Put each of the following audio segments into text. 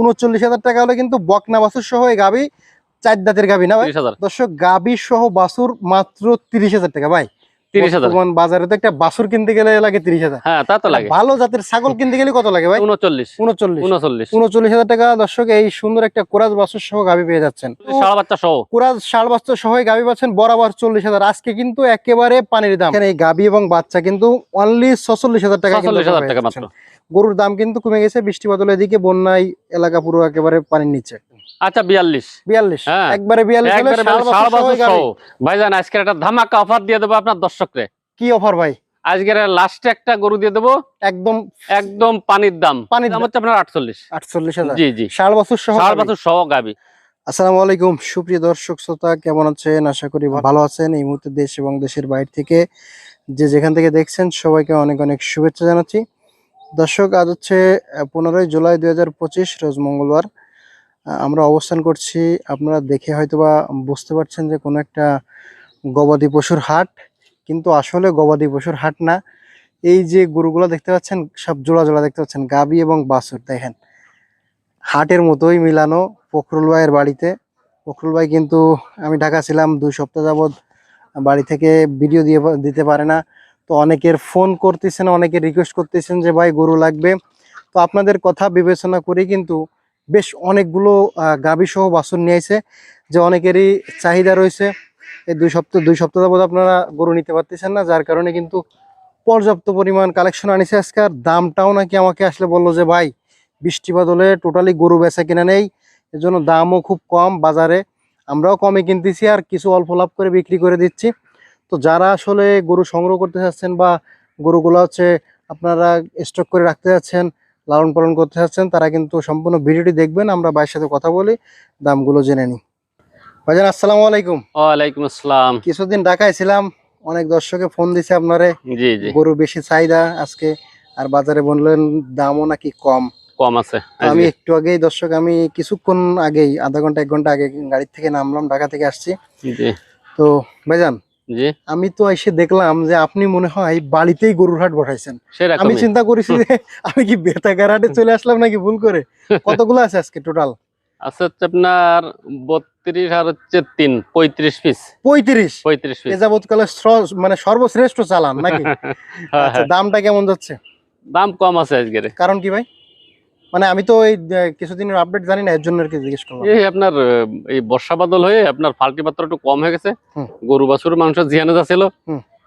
উনচল্লিশ হাজার টাকা হলে কিন্তু বকনা বাছুর সহ এই গাবি চার দাঁতের গাবি না ভাই? দর্শক গাবি সহ বাছুর মাত্র তিরিশ হাজার টাকা ভাই। তিরিশ হাজার। বর্তমান বাজারে তো একটা বাছুর কিনতে গেলে লাগে তিরিশ হাজার। তা তো লাগে। ভালো জাতের ছাগল কিনতে গেলে কত লাগে ভাই? উনচল্লিশ। উনচল্লিশ। উনচল্লিশ। উনচল্লিশ হাজার টাকা দর্শক এই সুন্দর একটা কোরাজ বাছুর সহ গাবি পেয়ে যাচ্ছেন। সহ। কোরাজ ষাট বাচ্চা সহ গাবি পাচ্ছেন বরাবর চল্লিশ হাজার। আজকে কিন্তু একেবারে পানির দাম। এই গাবি এবং বাচ্চা কিন্তু অনলি ছচল্লিশ হাজার টাকা গরুর দাম কিন্তু কমে গেছে বৃষ্টি বদলের দিকে বন্যায় এলাকা পুরো একেবারে পানির নিচে। আচ্ছা বিয়াল্লিশ। বিয়াল্লিশ। হ্যাঁ। একবারে বিয়াল্লিশ ভাইজান আজকের একটা ধামাকা অফার দিয়ে দেবো আপনার দর্শকরে। কি অফার ভাই? আজকের লাস্টে একটা গরু দিয়ে দেবো। একদম একদম পানির দাম। পানির দাম। হচ্ছে আপনার আটচল্লিশ। আটচল্লিশ জি জি। বছর সহ বছর সহ গাবি। আসসালামু আলাইকুম সুপ্রিয় দর্শক শ্রোতা কেমন আছেন? আশা করি ভালো আছেন। এই মুহূর্তে দেশ এবং দেশের বাইরে থেকে যে যেখান থেকে দেখছেন সবাইকে অনেক অনেক শুভেচ্ছা জানাচ্ছি। দর্শক, আজ হচ্ছে পনেরোই জুলাই দুই হাজার পঁচিশ, রোজ মঙ্গলবার। আমরা অবস্থান করছি, আপনারা দেখে হয়তোবা বুঝতে পারছেন যে কোনো একটা গবাদি পশুর হাট, কিন্তু আসলে গবাদি পশুর হাট না। এই যে গরুগুলো দেখতে পাচ্ছেন, সব জোড়া জোড়া দেখতে পাচ্ছেন, গাবি এবং বাছুর, দেখেন। হাটের মতোই মিলানো ফখরুল ভাইয়ের বাড়িতে। ফখরুল ভাই কিন্তু, আমি ঢাকা ছিলাম, দুই সপ্তাহ যাবৎ বাড়ি থেকে ভিডিও দিয়ে দিতে পারে না। তো অনেকের ফোন করতেছেন অনেকে রিকোয়েস্ট করতেছেন যে, ভাই, গরু লাগবে। তো আপনাদের কথা বিবেচনা করে কিন্তু বেশ অনেকগুলো গাভী সহ বাছুর নিয়ে এসে যে অনেকেরই চাহিদা রয়েছে। এই দুই সপ্তাহ দুই সপ্তাহ যাবৎ আপনারা গরু নিতে পারতেছেন না, যার কারণে কিন্তু পর্যাপ্ত পরিমাণ কালেকশন আনিছে আজকে। আর দামটাও নাকি আমাকে আসলে বলল যে, ভাই, বৃষ্টি বাদলে টোটালি গরু বেচা কিনা নেই, এজন্য দামও খুব কম বাজারে। আমরাও কমে কিনতেছি, আর কিছু অল্প লাভ করে বিক্রি করে দিচ্ছি। তো যারা আসলে গরু সংগ্রহ করতে চাচ্ছেন বা গরুগুলো হচ্ছে আপনারা স্টক করে রাখতে যাচ্ছেন লালন পালন করতে চাচ্ছেন তারা কিন্তু সম্পূর্ণ ভিডিওটি দেখবেন আমরা ভাইয়ের সাথে কথা বলি দামগুলো জেনে নিই। ভাইজান আসসালামু আলাইকুম। ওয়ালাইকুম আসসালাম। কিছুদিন ঢাকায় ছিলাম অনেক দর্শকে ফোন দিছে আপনারে। জি জি। গরু বেশি চাহিদা আজকে আর বাজারে বললেন দামও নাকি কম। কম আছে। আমি একটু আগেই দর্শক আমি কিছুক্ষণ আগেই আধা ঘণ্টা এক ঘণ্টা আগে গাড়ির থেকে নামলাম ঢাকা থেকে আসছি। জি। তো ভাইজান আমি তো এসে দেখলাম যে আপনি মনে হয় বাড়িতেই গরুর হাট বসাইছেন। আমি চিন্তা করেছি যে আমি কি বেতাগার হাটে চলে আসলাম নাকি ভুল করে? কতগুলো আছে আজকে টোটাল আছে হচ্ছে আপনার বত্রিশ আর হচ্ছে তিন পঁয়ত্রিশ পিস পঁয়ত্রিশ? পঁয়ত্রিশ পিস যাবৎকালে মানে সর্বশ্রেষ্ঠ চালান নাকি? আচ্ছা দামটা কেমন যাচ্ছে? দাম কম আছে আজকের। কারণ কি ভাই? মানে আমি তো এই কিছুদিনের আপডেট জানি না এর জন্য আর কি জিজ্ঞেস করলাম। এই আপনার এই বর্ষা বাদল হয়ে আপনার ফাল্টি পাত্র একটু কম হয়ে গেছে। গরু বাছুর মাংস জিয়ানো যাচ্ছিল।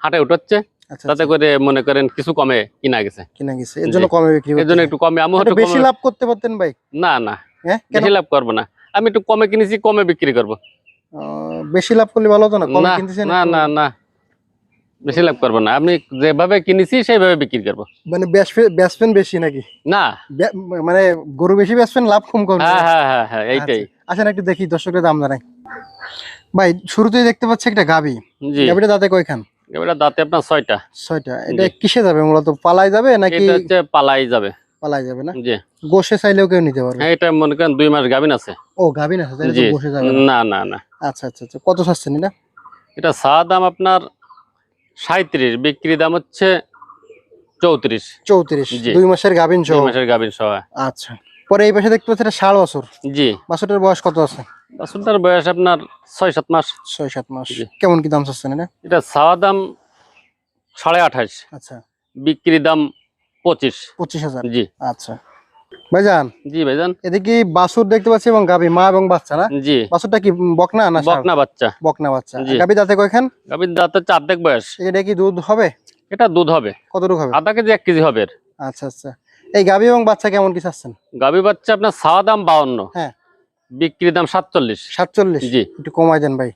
হাটে উঠাচ্ছে। আচ্ছা তাতে আচ্ছা, করে মনে করেন কিছু কমে কিনা গেছে। কিনা গেছে এর জন্য কমে বিক্রি এর জন্য একটু কমে আমি একটু বেশি লাভ করতে পারতেন ভাই? না না। হ্যাঁ বেশি লাভ করব না। আমি একটু কমে কিনেছি কমে বিক্রি করব। বেশি লাভ করলে ভালো হতো না? কমে কিনতেছেন না না না। বেশি লাভ করব না। আপনি যেভাবে কিনেছি সেইভাবে বিক্রি করব। মানে ব্যাটসম্যান বেশি নাকি? না। মানে গরু বেশি ব্যাটসম্যান লাভ কম করবে হ্যাঁ হ্যাঁ হ্যাঁ হ্যাঁ এইটাই। আসেন একটু দেখি দাম ভাই শুরুতেই দেখতে পাচ্ছি একটা গাবি। গাবিটা দাঁতে কয়খান? এবারে দাঁতে আপনার ছয়টা। ছয়টা। এটা কিসে যাবে? মূলত পালাই যাবে নাকি এটা হচ্ছে পালাই যাবে। পালাই যাবে না? জি। গোশে চাইলেও কেউ নিতে পারবে? হ্যাঁ এটা মনে করেন দুই মাস আছে। ও গাবি না তাহলে গোশে যাবে না। না না না। আচ্ছা আচ্ছা আচ্ছা। কত চাচ্ছেন এটা? এটা চা দাম আপনার সাঁত্রিশ বিক্রি দাম হচ্ছে চৌত্রিশ। চৌত্রিশ। দুই মাসের গাভিন সহ? মাসের গাভিন সহ। আচ্ছা পরে এই পাশে দেখতে পাচ্ছি ষাট বছর। জি। বাছরটার বয়স কত আছে? বাছুরটার বয়স আপনার ছয় সাত মাস। ছয় সাত মাস। কেমন কি দাম চাচ্ছেন এটা? এটা চাওয়া দাম সাড়ে আঠাশ। আচ্ছা। বিক্রি দাম পঁচিশ। পঁচিশ হাজার। জি। আচ্ছা। ভাইজান জি ভাইজান। এদিকে বাছুর দেখতে পাচ্ছি এবং গাবি মা এবং বাচ্চা না? জি। বাছুরটা কি বকনা না বকনা বাচ্চা। বকনা বাচ্চা। গাবি দাঁতে কয়খান? গাভীর দাঁত হচ্ছে অর্ধেক বয়স। এটা কি দুধ হবে? এটা দুধ হবে। কতটুকু হবে? আধা কেজি এক কেজি হবে আচ্ছা আচ্ছা। এই গাবি এবং বাচ্চা কেমন কি চাচ্ছেন? গাভী বাচ্চা আপনার চাওয়া দাম বাউন্ন। হ্যাঁ। বিক্রি দাম সাতচল্লিশ। সাতচল্লিশ? জি। একটু কমাই দেন ভাই।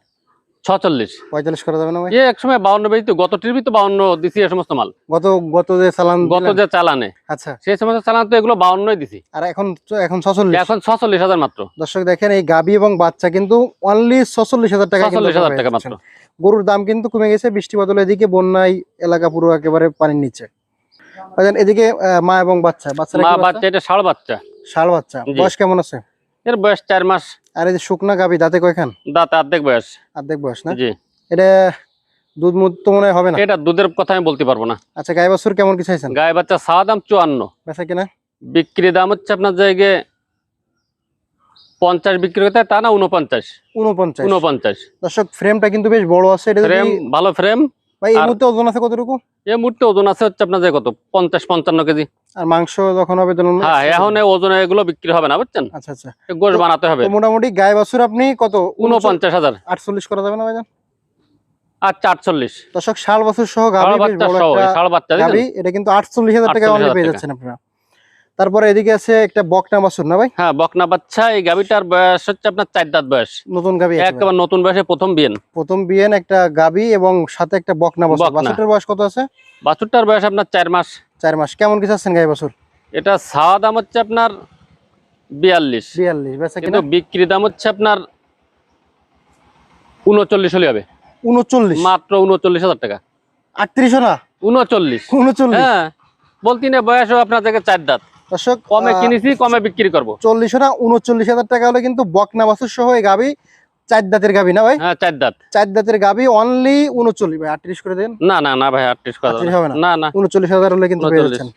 ছচল্লিশ পঁয়তাল্লিশ করা যাবে না ভাই? এক সময় বাউন্ন বেশি গত ট্রিপই তো বাউন্ন দিছি এ সমস্ত মাল। গত গত যে চালান গত যে চালানে। আচ্ছা। সেই সমস্ত চালান তো এগুলো বাউন্নই দিছি। আর এখন এখন ছচল্লিশ? এখন ছচল্লিশ হাজার মাত্র। দর্শক দেখেন এই গাবি এবং বাচ্চা কিন্তু অনলি ছচল্লিশ হাজার টাকা ছচল্লিশ হাজার টাকা মাত্র। গরুর দাম কিন্তু কমে গেছে বৃষ্টি বদলের দিকে বন্যায় এলাকা পুরো একেবারে পানির নিচে। এদিকে আহ, মা এবং বাচ্চা বাচ্চারা মা বাচ্চা? বাচ্চা এটা ষাড় বাচ্চা। ষাড় বাচ্চা। বয়স কেমন আছে? এর বয়স চার মাস। আর এই যে শুকনা গাবি দাঁতে কয়খান? দাঁত অর্ধেক বয়স। অর্ধেক বয়স না? জি। এটা দুধ মুধ তো মনে হবে না? এটা দুধের কথা আমি বলতে পারব না। আচ্ছা গাই বাছুর কেমন কি চাইছেন? গায়ে বাচ্চা চাওয়া দাম চুয়ান্ন। বেচা কিনা? বিক্রি দাম হচ্ছে আপনার জায়গায় পঞ্চাশ বিক্রি করতে তা না উনপঞ্চাশ উনপঞ্চাশ উনপঞ্চাশ দর্শক ফ্রেমটা কিন্তু বেশ বড় আছে। এটা ফ্রেম ভালো ফ্রেম ভাই এই মুহূর্তে ওজন আছে কতটুকু? এই মুহূর্তে ওজন আছে হচ্ছে আপনার যে কত? পঞ্চাশ পঞ্চান্ন কেজি। আর মাংস যখন হবে তখন হ্যাঁ এখন এগুলো বিক্রি হবে না বুঝছেন? আচ্ছা আচ্ছা। গোশ বানাতে হবে। মোটামুটি গায়ে বাছুর আপনি কত? উনপঞ্চাশ হাজার। আটচল্লিশ করা যাবে না আচ্ছা আটচল্লিশ। দর্শক বছর সহ এটা কিন্তু আটচল্লিশ হাজার টাকা পেয়ে যাচ্ছেন আপনারা। তারপরে এদিকে আছে একটা বকনা বাছুর না ভাই? হ্যাঁ বকনা বাচ্চা এই গাবিটার বয়স হচ্ছে আপনার চার দাঁত বয়স। নতুন গাবি একেবারে। নতুন বয়সে প্রথম বিয়েন। প্রথম বিয়েন একটা গাবি এবং সাথে একটা বকনা বাছুর। বাছুরটার বয়স কত আছে? বাছুরটার বয়স আপনার চার মাস। চার মাস। কেমন কি চাচ্ছেন গায়ে বাছুর? এটা ছাওয়া দাম হচ্ছে আপনার বিয়াল্লিশ। বিয়াল্লিশ বেচা কিন্তু কিনা বিক্রি দাম হচ্ছে আপনার উনচল্লিশ হলে হবে। উনচল্লিশ? মাত্র উনচল্লিশ হাজার টাকা। আটত্রিশও না? উনচল্লিশ। উনচল্লিশ? হ্যাঁ বলতি না বয়সও আপনার থেকে চার দাঁত। দর্শক কমে কিনেছি কমে বিক্রি করব। না উনচল্লিশ হাজার টাকা হলে কিন্তু বকনা বাছুর সহ এই গাবি চার দাঁতের গাবি না ভাই? হ্যাঁ চার দাঁত। চার দাঁতের গাবি অনলি উনচল্লিশ। ভাই আটত্রিশ করে দেন। না না না ভাই আটত্রিশ করা যাবে 38 হবে না। না? উনচল্লিশ হাজার হলে কিন্তু পেয়ে যাচ্ছেন।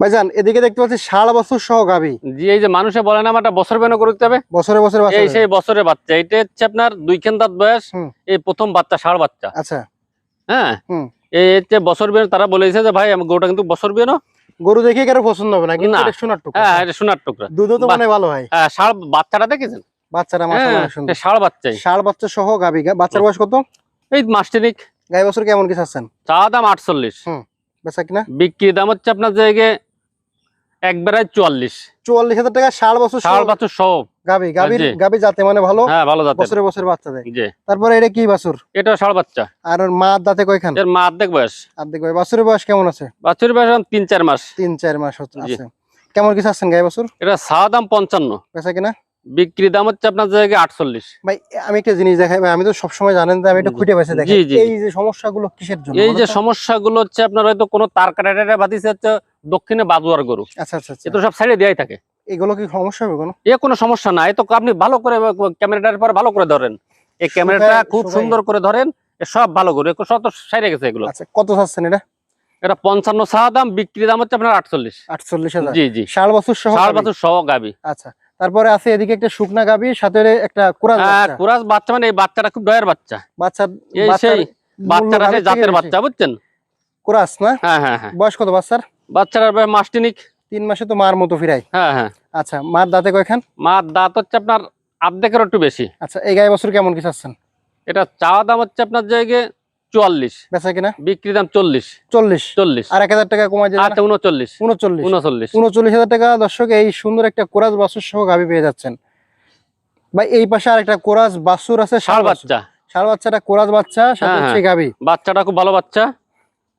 ভাইজান এদিকে দেখতে পাচ্ছি ষাট বছর সহ গাবি। জি এই যে মানুষে বলে না বছর বেন করতে হবে? বছরে বছরে এই সেই বছরের বাচ্চা এটা হচ্ছে আপনার দুই খেন দাঁত বয়স এই প্রথম বাচ্চা ষাড় বাচ্চা। আচ্ছা। হ্যাঁ। এই বছর তারা বলেছে যে ভাই আমার গরুটা কিন্তু বছর বিয়ে না গরু দেখে কারও পছন্দ হবে না? কিন্তু। এটা সোনার টুকরা হ্যাঁ এটা সোনার টুকরা। দুধও তো মানে ভালো হয়। হ্যাঁ শাল বাচ্চাটা দেখেছেন? বাচ্চারা হ্যাঁ মাশাআল্লাহ সুন্দর। এটা শাল বাচ্চাই। ষাট বাচ্চা সহ গাবি গা- বাচ্চার বয়স কত? এই মাস্টিনিক গাই বছর কেমন কিছু আছেন চা দাম 48 হুম বেচা কিনা? বিক্রি দাম হচ্ছে আপনার জায়গায় একবারে 44 চুয়াল্লিশ। চুয়াল্লিশ হাজার টাকা ষাট বছর শাল বাচ্চা সহ। গাবি গাবির গাবি যাতে মানে ভালো হ্যাঁ ভালো জাতের। বছরে বছরে বাচ্চা দেয়। জি। তারপরে এটা কি বাছুর? এটা ষাড় বাচ্চা। আর ওর মা দাঁতে কয়খান? এর মা অর্ধেক বয়স। দেখো বাছুরের বয়স কেমন আছে? বাছুর বয়স তিন চার মাস। তিন চার মাস হচ্ছে আছে। কেমন কি চাচ্ছেন গাই বাছুর? এটা দাম পঞ্চান্ন। বেচা কিনা? বিক্রি দাম হচ্ছে আপনার জায়গায় আটচল্লিশ। ভাই আমি একটা জিনিস দেখাই ভাই আমি তো সবসময় জানেন যে আমি এটা খুঁটে বেছে দেখি এই যে সমস্যাগুলো কিসের জন্য? এই যে? সমস্যাগুলো হচ্ছে আপনার হয়তো কোনো তার কাটাটা বাতিছে হচ্ছে দক্ষিণে বাজুয়ার গরু। আচ্ছা আচ্ছা আচ্ছা। এ তো সব সাইডে দেওয়াই থাকে। এগুলো কি সমস্যা হবে কোনো? এ কোনো সমস্যা নাই তো আপনি ভালো করে ক্যামেরাটার পর ভালো করে ধরেন। এই ক্যামেরাটা খুব সুন্দর করে ধরেন সব ভালো করে এ সব তো সাইডে গেছে এগুলো। আচ্ছা কত চাচ্ছেন এটা? এটা পঞ্চান্ন চাওয়া দাম বিক্রি দাম হচ্ছে আপনার আটচল্লিশ। আটচল্লিশ হাজার। জি জি। ষাট বছর সহ ষাট। বছর সহ গাবি। আচ্ছা তারপরে আছে এদিকে একটা শুকনা গাবি সাথে একটা কুরাজ হ্যাঁ। কুরাস বাচ্চা মানে এই বাচ্চাটা খুব দয়ের বাচ্চা। বাচ্চা এই সেই বাচ্চাটা জাতের বাচ্চা বুঝছেন? কুরাস না? হ্যাঁ হ্যাঁ হ্যাঁ। বয়স কত বাচ্চার? বাচ্চাটার বয়স মাস্টিনিক। তিন মাসে তো মার মতো ফিরাই। হ্যাঁ হ্যাঁ। আচ্ছা মার দাঁতে কয়খান? মার দাঁত হচ্ছে আপনার আর্ধেকের একটু বেশি। আচ্ছা এই গায়ে বছর কেমন কি চাচ্ছেন? এটা চাওয়া দাম হচ্ছে আপনার জায়গায় চুয়াল্লিশ। বেচা কিনা? বিক্রি দাম চল্লিশ। চল্লিশ। চল্লিশ। আর এক হাজার টাকা কমাই যায় আচ্ছা উনচল্লিশ। উনচল্লিশ। উনচল্লিশ। উনচল্লিশ হাজার টাকা দর্শক এই সুন্দর একটা কোরাজ বাছুর সহ গাবি পেয়ে যাচ্ছেন। ভাই এই পাশে আর একটা কোরাজ বাছুর আছে ষাড় বাচ্চা। ষাড় বাচ্চাটা কোরাজ বাচ্চা সাথে হ্যাঁ, হচ্ছে গাবি বাচ্চাটা খুব ভালো বাচ্চা।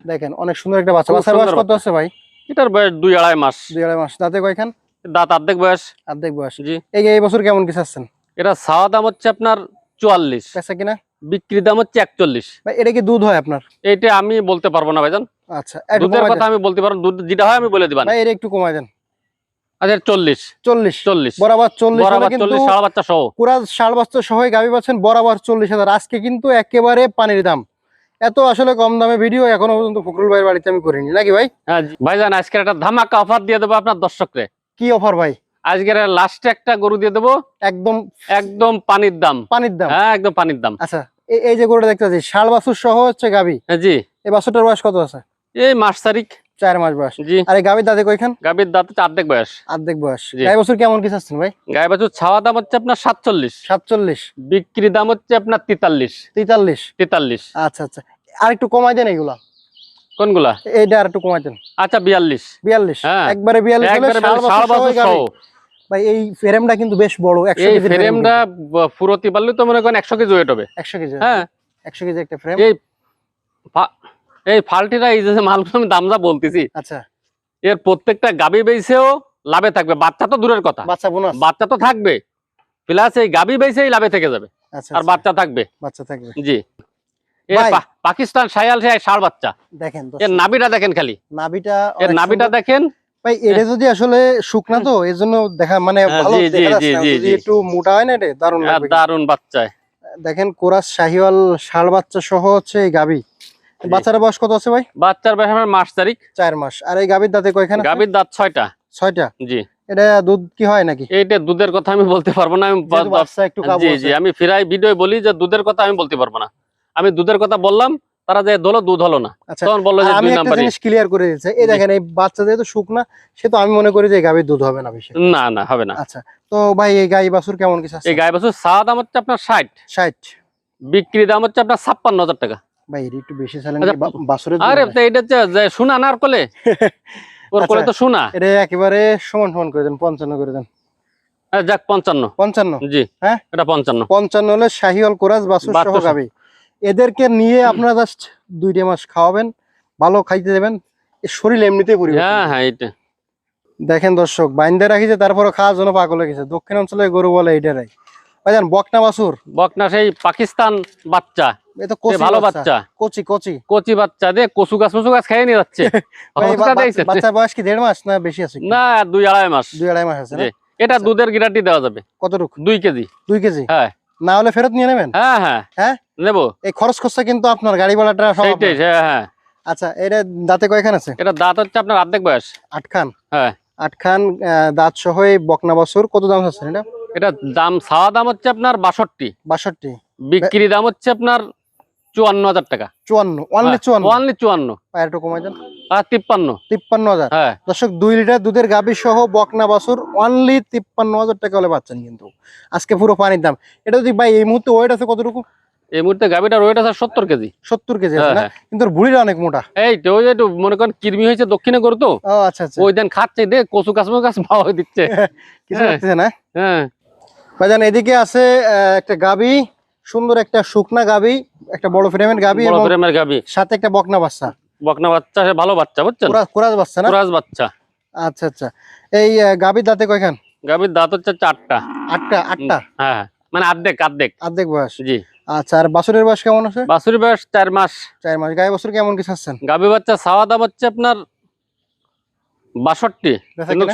দেখেন অনেক সুন্দর একটা বাচ্চা। বাচ্চার বয়স কত আছে ভাই? এটার বয়স দুই আড়াই মাস। দুই আড়াই মাস। দাঁতে কয়খান? দাঁত অর্ধেক বয়স। অর্ধেক বয়স। জি। এই এই বছর কেমন কি চাচ্ছেন? এটা চাওয়া দাম হচ্ছে আপনার চুয়াল্লিশ। পেঁচা কিনা? বিক্রি দাম হচ্ছে একচল্লিশ। ভাই এটা কি দুধ হয় আপনার? এইটা আমি বলতে পারব না ভাইজান। আচ্ছা দুধের কথা আমি বলতে পারব দুধ যেটা হয় আমি বলে দিবান। ভাই এটা একটু কমাই দেন। আচ্ছা চল্লিশ। চল্লিশ। চল্লিশ। বরাবর চল্লিশ বরাবর সাড়ে বাচ্চা সহ। কুরাজ ষাট বাচ্চা সহ গাবি পাচ্ছেন বরাবর চল্লিশ হাজার। আজকে কিন্তু একেবারে পানির দাম। এত আসলে কম দামে ভিডিও এখনও পর্যন্ত ফকরুল ভাইয়ের বাড়িতে আমি করিনি। নাকি ভাই? হ্যাঁ। ভাইজান আজকের একটা ধামাকা অফার দিয়ে দেবো আপনার দর্শকরে। কি অফার ভাই? আজকের লাস্টে একটা গরু দিয়ে দেবো। একদম একদম পানির দাম। পানির দাম? হ্যাঁ একদম পানির দাম। আচ্ছা এই- যে গরুটা দেখতে পাচ্ছি ষাট বাছুর সহ হচ্ছে গাবি। হ্যাঁ, জি। এই বাছুরটার বয়স কত আছে? এই মাস তারিখ। চার মাস বয়স। জি। আর গাবির দাঁতে কয়খান? গাভীর দাঁত অর্ধেক বয়স। অর্ধেক বয়স। গাই বছর কেমন কি চাচ্ছেন ভাই? গায়ে বাছুর ছাওয়া দাম হচ্ছে আপনার সাতচল্লিশ। সাতচল্লিশ। বিক্রি দাম হচ্ছে আপনার তেতাল্লিশ। তেতাল্লিশ। তেতাল্লিশ। আচ্ছা আচ্ছা। আর একটু কমাই দেন এগুলা। কোনগুলা? এইটা আর একটু কমাই দেন। আচ্ছা বিয়াল্লিশ। বিয়াল্লিশ। হ্যাঁ। একবারে বিয়াল্লিশ ভাই এই ফ্রেমটা কিন্তু বেশ বড় একশো এই কেজি ফ্রেমটা ফুরতি পারলে তো মনে করেন একশো কেজি ওয়েট হবে। একশো কেজি। হ্যাঁ। একশো কেজি একটা ফ্রেম এই এই ফাল্টিটা এই যে মালগুলো আমি দাম যা বলতেছি আচ্ছা। এর প্রত্যেকটা গাবি বেইছেও লাভে থাকবে। বাচ্চা তো দূরের কথা। বাচ্চা বোনাস। বাচ্চা তো থাকবে। প্লাস এই গাবি বেইছেই লাভে থেকে যাবে। আচ্ছা আর আচ্ছা, বাচ্চা থাকবে। বাচ্চা থাকবে। জি। পাকিস্তান সায়াল বাচ্চা। দেখেন এর নাবিটা দেখেন খালি। নাভিটা এর নাবিটা দেখেন। ভাই এটা যদি আসলে শুকনা তো এর জন্য দেখা মানে হ্যাঁ, ভালো যদি একটু মোটা হয় না এটা দারুণ আর দারুণ বাচ্চায় দেখেন কোরাস শাহিওয়াল ষাড় বাচ্চা সহ হচ্ছে এই গাবি। বাচ্চার বয়স কত আছে ভাই? বাচ্চার বয়স আমার মাস তারিখ। চার মাস। আর এই গাবির দাঁতে কয়খানে? গাভীর দাঁত ছয়টা। ছয়টা? জি। এটা দুধ কি হয় নাকি? এইটা দুধের কথা আমি বলতে পারব না আমি একটু জি জি আমি ফিরাই ভিডিও বলি যে দুধের কথা আমি বলতে পারব না। আমি দুধের কথা বললাম তারা যে দোলো দুধ হলো না। আচ্ছা তখন বলল যে দুই একটা নাম্বারই। জিনিস ক্লিয়ার করে দিচ্ছি এই দেখেন এই বাচ্চা যেহেতু শুকনা সে তো আমি মনে করি যে গাভীর দুধ হবে না বেশি। না না হবে না। আচ্ছা তো ভাই এই গাই বাছুর কেমন কিছু আছে? এই গায়ে বছর চা দাম হচ্ছে আপনার ষাট। ষাট। বিক্রি দাম হচ্ছে আপনার ছাপ্পান্ন হাজার টাকা। ভাই এর একটু বেশি আচ্ছা, আরে এটা হচ্ছে যে শোনা না কোলে? ওর কোলে আচ্ছা। তো শোনা এটা একেবারে সমান সমান করে দেন পঞ্চান্ন করে দেন। যাক পঞ্চান্ন। পঞ্চান্ন? জি হ্যাঁ? এটা পঞ্চান্ন। পঞ্চান্ন হলে শাহিওয়াল কোরাস বাছুর সহ। গাভী এদেরকে নিয়ে আপনারা জাস্ট দুইটা মাস খাওয়াবেন ভালো খাইতে দেবেন। শরীর এমনিতেই পরিবর্তন। হ্যাঁ হ্যাঁ এটা দেখেন দর্শক বাইন্দা রাখিছে তারপরে খাওয়ার জন্য পাগল হয়ে গেছে। দক্ষিণ অঞ্চলে গরু বলে এইটারাই। ভাইজান বকনা বাছুর? বকনা সেই পাকিস্তান বাচ্চা। কচি ভালো বাচ্চা। কচি কচি। কচি বাচ্চা দিয়ে কচু গাছ গাছ খেয়ে নিয়ে যাচ্ছে? বাচ্চার বয়স কি দেড় মাস না বেশি আছে না দুই আড়াই মাস। দুই আড়াই মাস আছে এটা আচ্ছা। দুধের গ্যারান্টি দেওয়া যাবে। কতটুকু? দুই কেজি। দুই কেজি? হ্যাঁ। না হলে ফেরত নিয়ে নেবেন? হ্যাঁ হ্যাঁ। হ্যাঁ? নেব। এই খরচ খরচা কিন্তু আপনার গাড়ি ভাড়াটা সব হ্যাঁ হ্যাঁ। আচ্ছা এটা দাঁতে কয়খান আছে? এটা দাঁত হচ্ছে আপনার অর্ধেক বয়স। আটখান? হ্যাঁ। আটখান দাঁত সহ বকনা বছর কত দাম আছে এটা? এটা দাম ছাওয়া দাম হচ্ছে আপনার বাষট্টি। বাষট্টি। বিক্রি দাম হচ্ছে আপনার চুয়ান্ন হাজার টাকা। চুয়ান্ন অনলি চুয়ান্ন। অনলি চুয়ান্ন। একটু কমাই দেন। আর তিপ্পান্ন। তিপ্পান্ন হাজার। হ্যাঁ। দর্শক দুই লিটার দুধের গাভী সহ বকনা অনলি তিপ্পান্ন হাজার টাকা হলে পাচ্ছেন কিন্তু। আজকে পুরো পানির দাম। এটা যদি ভাই এই মুহূর্তে ওয়েট আছে কতটুকু? এই মুহূর্তে গাভিটার ওয়েট আছে সত্তর কেজি। সত্তর কেজি আছে হ্যাঁ না? হ্যাঁ। কিন্তু অনেক মোটা। এই তো ওই যে একটু মনে করেন কৃমি হয়েছে দক্ষিণে করো তো। আচ্ছা আচ্ছা। ওই দিন খাচ্ছে দে কচু গাছ গাছ ভাও দিচ্ছে। কিছু হ্যাঁ। না? হ্যাঁ। ভাইজান এদিকে আছে একটা গাবি সুন্দর একটা শুকনা গাবি একটা বড় ফ্রেমের গাবি বড় এবং প্রেমের গাভি সাথে একটা বকনা বাচ্চা। বকনা বাচ্চা ভালো বাচ্চা বুঝছেন? কোরাস বাচ্চা না? কুরাজ বাচ্চা। আচ্ছা আচ্ছা। এই গাবির দাঁতে কয়খান? গাভির দাঁত হচ্ছে চারটা। আটটা আটটা? হ্যাঁ হ্যাঁ। মানে অর্ধেক অর্ধেক অর্ধেক বয়স? জি। আচ্ছা আর বাছুরের বয়স কেমন আছে? বাছুরি বয়স চার মাস। চার মাস। গায়ে বছর কেমন কি চাচ্ছেন গাভি বাচ্চা ছাওয়া দাম হচ্ছে আপনার বাষট্টি।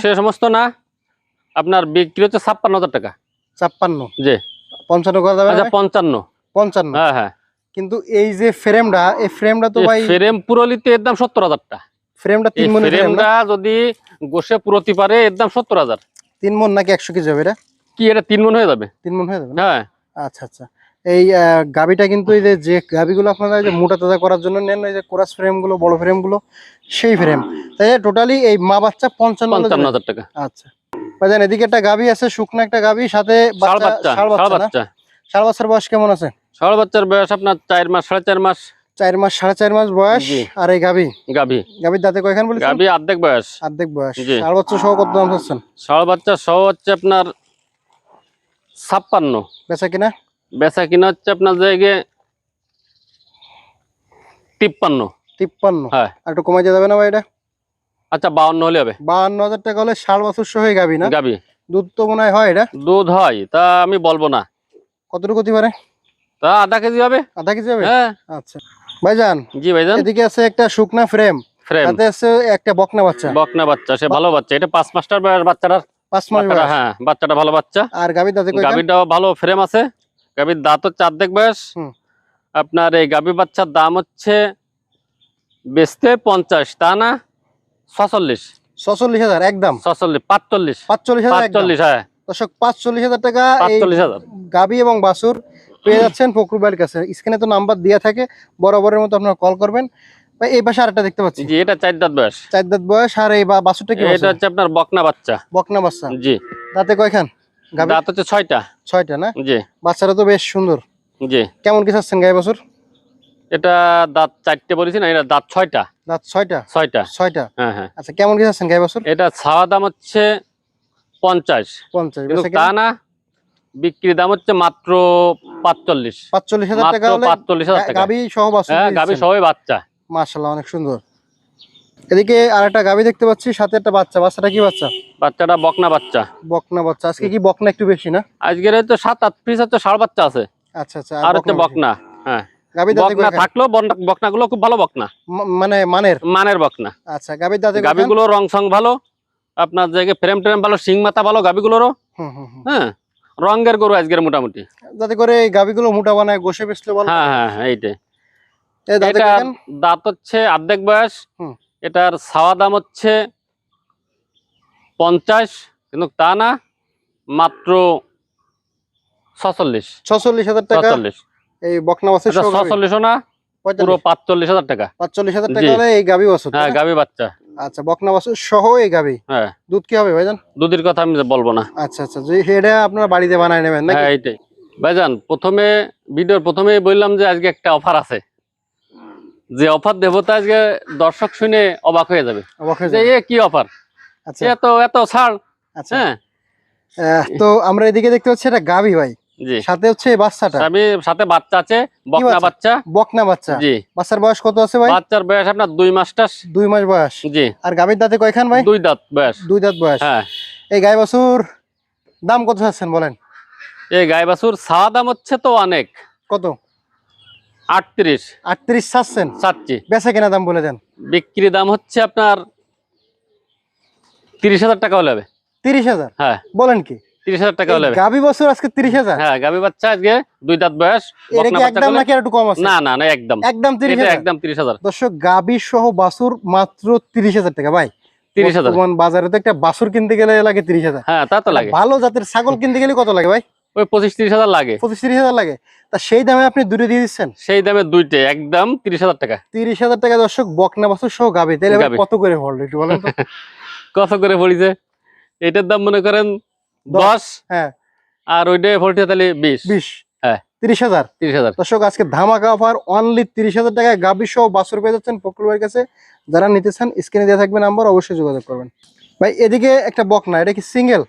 সে সমস্ত না আপনার বিক্রি হচ্ছে ছাপ্পান্ন হাজার টাকা। ছাপ্পান্ন। জি। পঞ্চান্ন করা যাবে আচ্ছা? পঞ্চান্ন। পঞ্চান্ন। হ্যাঁ হ্যাঁ। কিন্তু এই যে ফ্রেমটা এই ফ্রেমটা তো ভাই ফ্রেম পুরোলিতে এর দাম সত্তর হাজারটা। ফ্রেমটা তিন মন ফ্রেমটা যদি গোসে পুরোতে পারে এর দাম সত্তর হাজার। তিন মন নাকি একশো কেজি হবে এটা? কি এটা তিন মন হয়ে যাবে? তিন মন হয়ে যাবে হ্যাঁ। আচ্ছা আচ্ছা। এই গাবিটা কিন্তু এই যে গাবিগুলো আপনারা এই যে মোটা তাজা করার জন্য নেন এই যে কোরাস ফ্রেমগুলো বড় ফ্রেমগুলো সেই ফ্রেম তাই টোটালি এই মা বাচ্চা পঞ্চান্ন। হাজার টাকা। আচ্ছা। ভাইজান এদিকে একটা গাবি আছে শুকনো একটা গাবি সাথে বাচ্চা ষাড় বাচ্চা ষাড় বাচ্চার বয়স কেমন আছে? ষাড় বাচ্চার বয়স আপনার চার মাস সাড়ে চার মাস? চার মাস সাড়ে চার মাস বয়স আর এই গাবি গাভি। গাবির দাঁতে কয়খান বলেছেন? গাভি অর্ধেক বয়স। অর্ধেক বয়স। ষাড় বাচ্চা সহ কত দাম চাচ্ছেন? ষাড় বাচ্চা সহ হচ্ছে আপনার ছাপ্পান্ন। বেচা কিনা? বেচা কিনা হচ্ছে আপনার জায়গায় তিপ্পান্ন। তিপ্পান্ন। হ্যাঁ। একটু কমাই যাবে না ভাই এটা? আচ্ছা বাউন্ন হলে হবে। বাহান্ন হাজার টাকা হলে ষাট বছর সহ গাবি না? গাভি। দুধ তো মনে হয় হয় এটা? দুধ হয় তা আমি বলব না। কতটুকু হতে পারে? তা আধা কেজি হবে? আধা কেজি হবে? হ্যাঁ। আচ্ছা। ভাইজান জি ভাইজান। এদিকে আছে একটা শুকনা ফ্রেম ফ্রেম তাতে আছে একটা বকনা বাচ্চা। বকনা বাচ্চা সে ভালো বাচ্চা। এটা পাঁচ মাসটার বয়স বাচ্চাটার? পাঁচ মাস বয়স। হ্যাঁ বাচ্চাটা ভালো বাচ্চা। আর গাবির দাঁতে? গাভীটাও ভালো ফ্রেম আছে। গাভীর দাঁত হচ্ছে অর্ধেক বয়স। আপনার এই গাভী বাচ্চার দাম হচ্ছে বেচতে পঞ্চাশ তা না? ছচল্লিশ। ছচল্লিশ হাজার একদম। ছচল্লিশ পাঁচচল্লিশ। পাঁচচল্লিশ হাজার। পাঁচচল্লিশ হ্যাঁ। দর্শক পাঁচচল্লিশ হাজার টাকা পাঁচচল্লিশ হাজার। গাবি এবং বাসুর পেয়ে যাচ্ছেন ফকরুল ভাইয়ের কাছে। স্ক্রিনে তো নাম্বার দেওয়া থাকে বরাবরের মতো আপনারা কল করবেন। ভাই এই পাশে আরেকটা দেখতে পাচ্ছি। জি এটা চার দাঁত বয়স। চার দাঁত বয়স আর এই বাছুরটা কি এটা হচ্ছে আপনার বকনা বাচ্চা। বকনা বাচ্চা। জি। দাঁতে কয়খান? দাঁত হচ্ছে ছয়টা। ছয়টা না? জি। বাচ্চারা তো বেশ সুন্দর। জি। কেমন কি চাচ্ছেন গায়ে বছর? এটা দাঁত চারটে বলেছি না এটা দাঁত ছয়টা। দাঁত ছয়টা? ছয়টা। ছয়টা? হ্যাঁ হ্যাঁ। আচ্ছা কেমন কি চাচ্ছেন গায়ে বছর? এটা ছাওয়া দাম হচ্ছে পঞ্চাশ। পঞ্চাশ। তা না বিক্রি দাম হচ্ছে মাত্র পাঁচচল্লিশ। পাঁচচল্লিশ হাজার টাকা পাঁচচল্লিশ হাজার টাকা। গাবি সহ হ্যাঁ বাচ্চা। মাশাল্লাহ অনেক সুন্দর। এদিকে আর একটা গাবি দেখতে পাচ্ছি সাথে একটা বাচ্চা। বাচ্চাটা কি বাচ্চা? বাচ্চাটা বকনা বাচ্চা। বকনা বাচ্চা। আজকে কি বকনা একটু বেশি না? আজকের তো সাত আট পিস হচ্ছে ষাড় বাচ্চা আছে। আচ্ছা আচ্ছা আর হচ্ছে বকনা হ্যাঁ। বকনা? থাকলেও বকনা গুলো খুব ভালো বকনা। মানে মানের? মানের বকনা। আচ্ছা গাবির দাঁতে কয়খান? রং সং ভালো আপনার জায়গায় ফ্রেম ট্রেম ভালো সিং মাথা ভালো হুম। হ্যাঁ। রঙের গরু আজকের মোটামুটি? যাতে করে এই গাবিগুলো মোটা বানায় গোসে বেসলে ভালো হ্যাঁ হ্যাঁ হ্যাঁ এইটাই। এটা দাঁত হচ্ছে অর্ধেক বয়স এটার ছাওয়া দাম হচ্ছে পঞ্চাশ কিন্তু তা না মাত্র ছচল্লিশ। ছচল্লিশ হাজার টাকা। এই বকনা ছচল্লিশও না পুরো পাঁচচল্লিশ হাজার টাকা। পাঁচচল্লিশ হাজার টাকা এই গাভী বাছুর হ্যাঁ? গাভী বাচ্চা। আচ্ছা বকনা বাছুর সহ এই গাভী হ্যাঁ। দুধ কি হবে ভাইজান? দুধের কথা আমি বলব না। আচ্ছা আচ্ছা যে এটা আপনার বাড়িতে বানায় নেবেন নাকি? হ্যাঁ এইটাই। ভাইজান প্রথমে ভিডিওর প্রথমে বললাম যে আজকে একটা অফার আছে। যে অফার দেবো তা আজকে দর্শক শুনে অবাক হয়ে যাবে। অবাক হয়ে যে এ কি অফার? আচ্ছা। এত এত ছাড়। আচ্ছা। হ্যাঁ। তো আমরা এদিকে দেখতে পাচ্ছি এটা গাভী ভাই। সাথে হচ্ছে বাচ্চাটা। আমি সাথে বাচ্চা আছে বকনা বাচ্চা? বকনা বাচ্চা। জি। বাচ্চার বয়স কত আছে ভাই? বাচ্চার বয়স আপনার দুই মাসটা দুই মাস বয়স। জি। আর গাভীর দাঁতে কয়খান ভাই? দুই দাঁত বয়স। দুই দাঁত বয়স। হ্যাঁ। এই গাই বাছুর দাম কত চাচ্ছেন বলেন? এই গাই বাছুর ছাওয়া দাম হচ্ছে তো অনেক। কত? আটত্রিশ। আটত্রিশ চাচ্ছেন? চাচ্ছি। বেচা কেনা দাম বলে দেন। বিক্রি দাম হচ্ছে আপনার তিরিশ হাজার টাকা হলে হবে। তিরিশ হাজার? হ্যাঁ। বলেন কি? তিরিশ হাজার টাকা হলে হবে। বছর আজকে তিরিশ হাজার? হ্যাঁ গাভী বাচ্চা আজকে দুই দাঁত বয়স এটা বকনা কি বাচ্চা একদম নাকি একটু কম আছে? না না না একদম। একদম তিরিশ একদম তিরিশ হাজার। দর্শক গাভী সহ বাছুর মাত্র তিরিশ হাজার টাকা ভাই। তিরিশ হাজার। বাজারে তো একটা বাছুর কিনতে গেলে লাগে তিরিশ হাজার। হ্যাঁ তা তো লাগে। ভালো জাতের ছাগল কিনতে গেলে কত লাগে ভাই? ওই পঁচিশ তিরিশ হাজার লাগে। পঁচিশ তিরিশ হাজার লাগে। তা সেই দামে আপনি দূরে দিয়ে দিচ্ছেন? সেই দামে দুইটে একদম তিরিশ হাজার টাকা। তিরিশ হাজার টাকা দর্শক বকনা বাছুর সহ গাভী। তাহলে কত করে পড়ল একটু বলেন কত করে পড়িছে? এটার দাম মনে করেন দশ। হ্যাঁ। আর ওইটা পড়ছে তাহলে বিশ? বিশ। হ্যাঁ। তিরিশ হাজার। তিরিশ হাজার। দর্শক আজকে ধামাকা অফার অনলি তিরিশ হাজার টাকায় গাভী সহ বাছুর পেয়ে যাচ্ছেন কাছে। যারা নিতে চান স্ক্রিনে দেওয়া থাকবে নাম্বার অবশ্যই যোগাযোগ করবেন। ভাই এদিকে একটা বকনা এটা কি সিঙ্গেল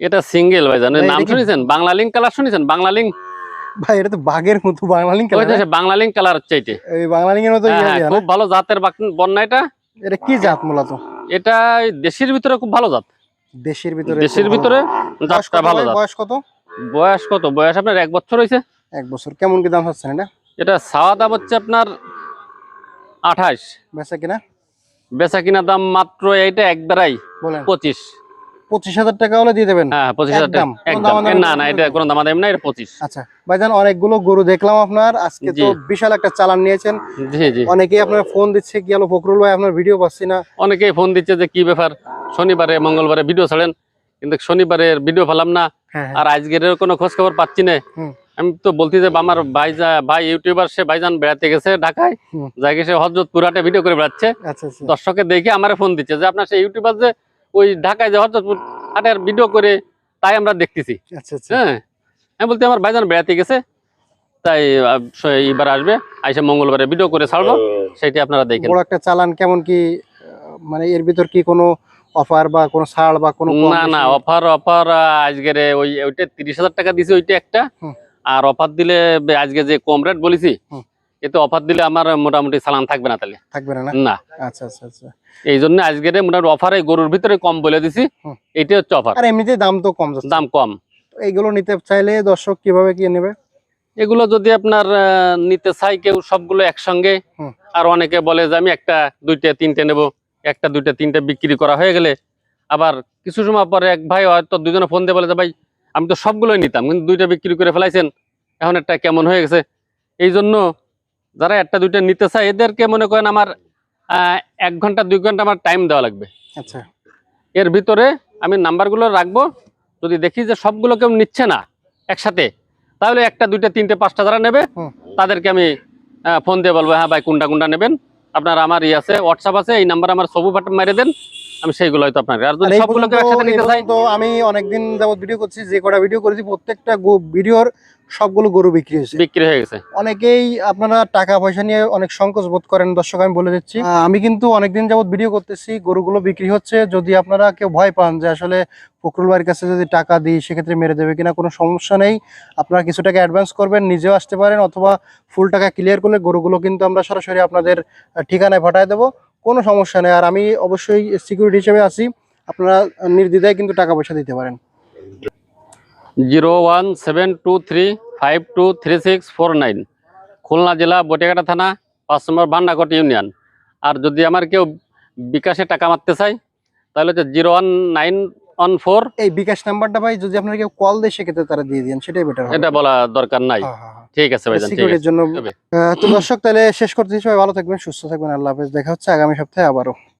এটা সিঙ্গেল ভাই জানেন? নাম শুনেছেন? বাংলা লিঙ্ক কালার শুনেছেন? বাংলা লিঙ্ক ভাই এটা তো বাঘের মতো বাংলা লিঙ্ক ওই তো বাংলা লিঙ্ক কালার হচ্ছে এটা এই বাংলা লিঙ্কের মতো হ্যাঁ, ইয়ে হ্যাঁ, না? খুব ভালো জাতের বাক- বন্যা এটা। এটা কি জাত মূলত? এটা দেশের ভিতরে খুব ভালো জাত। দেশের ভিতরে দেশের ভিতরে? জাতটা কত ভালো? জাত বয়স কত? বয়স কত? বয়স আপনার এক বছর হয়েছে? এক বছর। কেমন কি দাম হচ্ছে এটা? এটা সাওয়া দাম হচ্ছে আপনার আঠাশ। বেচা কিনা? বেচা কিনা দাম মাত্র এইটা একবারাই পঁচিশ। পঁচিশ হাজার টাকা হলে দিয়ে দেবেন? হ্যাঁ পঁচিশ হাজার টাকা। না না করবেন এটা না? কোনো দামাদামি না এটা পঁচিশ। আচ্ছা ভাইজান অনেকগুলো গরু দেখলাম আপনার। আজকে তো বিশাল একটা চালান নিয়েছেন। অনেকেই আপনার ফোন দিচ্ছে কি হলো ফকরুল ভাই আপনার ভিডিও পাচ্ছি না। অনেকেই ফোন দিচ্ছে যে কি ব্যাপার? শনিবারে মঙ্গলবারে ভিডিও ছাড়েন। কিন্তু শনিবারের ভিডিও পেলাম না। হ্যাঁ আর আজকের কোনো খোঁজ খবর পাচ্ছি না। আমি তো বলছি যে আমার ভাই যা- ভাই ইউটিউবার সে ভাইজান বেড়াতে গেছে ঢাকায়। জায়গায় সে হজরতপুর হাটে ভিডিও করে বেড়াচ্ছে। আচ্ছা আচ্ছা। দর্শকে দেখে আমার ফোন দিচ্ছে যে আপনার সেই ইউটিউবার যে ওই ঢাকায় যে হজরতপুর হাটের ভিডিও করে তাই আমরা দেখতেছি। আচ্ছা আচ্ছা। হ্যাঁ আমি বলতে আমার ভাইজান বেড়াতে গেছে তাই এবার আসবে আইসে মঙ্গলবারে ভিডিও করে ছাড়বো সেটি আপনারা দেখেন। বড় একটা চালান কেমন কি মানে এর ভিতর কি কোনো অফার বা কোনো ছাড় বা কোনো না না অফার অফার আজকের ওই ওইটা তিরিশ হাজার টাকা দিছে ওইটা একটা আর অফার দিলে আজকে যে কম রেট বলেছি। এতে অফার দিলে আমার মোটামুটি চালান থাকবে না তাহলে। থাকবে না না? আচ্ছা আচ্ছা আচ্ছা। এই জন্য আজকের মোটামুটি অফার গরুর ভিতরে কম বলে দিছি এটা হচ্ছে অফার। আর এমনিতে দাম তো কম যাচ্ছে। দাম কম। এইগুলো নিতে চাইলে দর্শক কীভাবে কি নেবে? এগুলো যদি আপনার নিতে চাই কেউ সবগুলো একসঙ্গে। আর অনেকে বলে যে আমি একটা দুইটা তিনটে নেব একটা দুইটা তিনটে বিক্রি করা হয়ে গেলে আবার কিছু সময় পরে এক ভাই হয়তো দুজনে ফোন দিয়ে বলে যে ভাই আমি তো সবগুলোই নিতাম কিন্তু দুইটা বিক্রি করে ফেলাইছেন এখন একটা কেমন হয়ে গেছে? এই জন্য যারা একটা দুইটা নিতে চায় এদেরকে মনে করেন আমার এক ঘণ্টা দুই ঘণ্টা আমার টাইম দেওয়া লাগবে। আচ্ছা। এর ভিতরে আমি নাম্বারগুলো রাখব। যদি দেখি যে সবগুলো কেউ নিচ্ছে না একসাথে তাহলে একটা দুইটা তিনটে পাঁচটা যারা নেবে তাদেরকে আমি ফোন দিয়ে বলব হ্যাঁ ভাই কোনটা কোনটা নেবেন? আপনার আমার ই আছে হোয়াটসঅ্যাপ আছে এই নাম্বার আমার সবু ফাটা মেরে দেন আমি সেইগুলো হয়তো আপনার আর যদি এই সবগুলো একসাথে নিতে চাই তো আমি অনেকদিন যাবত ভিডিও করছি যে কটা ভিডিও করেছি প্রত্যেকটা ভিডিওর সবগুলো গরু বিক্রি হয়েছে। বিক্রি হয়ে গেছে। অনেকেই আপনারা টাকা পয়সা নিয়ে অনেক সংকোচ বোধ করেন দর্শক আমি বলে দিচ্ছি। আমি কিন্তু অনেকদিন যাবত ভিডিও করতেছি গরুগুলো বিক্রি হচ্ছে। যদি আপনারা কেউ ভয় পান যে আসলে ফকরুল ভাইয়ের কাছে যদি টাকা দিই সেক্ষেত্রে মেরে দেবে কিনা কোনো সমস্যা নেই। আপনারা কিছু টাকা অ্যাডভান্স করবেন নিজেও আসতে পারেন অথবা ফুল টাকা ক্লিয়ার করলে গরুগুলো কিন্তু আমরা সরাসরি আপনাদের ঠিকানায় পাঠায় দেবো। কোনো সমস্যা নেই। আর আমি অবশ্যই সিকিউরিটি হিসেবে আছি। আপনারা নির্দ্বিধায় কিন্তু টাকা পয়সা দিতে পারেন। Zero one seven two three five two three six four nine Khulna জেলা বটিয়াঘাটা থানা পাঁচ নম্বর বান্ডাকট ইউনিয়ন। আর যদি আমার কেউ বিকাশে টাকা মারতে চাই তাহলে হচ্ছে zero one nine one four. এই বিকাশ নাম্বারটা ভাই যদি আপনারা কেউ কল দেয় সেক্ষেত্রে তারা দিয়ে দিন সেটাই বেটার এটা বলা দরকার নাই। হ্যাঁ, হ্যাঁ, হ্যাঁ। ঠিক আছে ঠিক সিকিউরিটির জন্য তো দর্শক তাহলে শেষ করতে সবাই ভালো থাকবেন সুস্থ থাকবেন। আল্লাহ হাফেজ। দেখা হচ্ছে আগামী সপ্তাহে আবারও।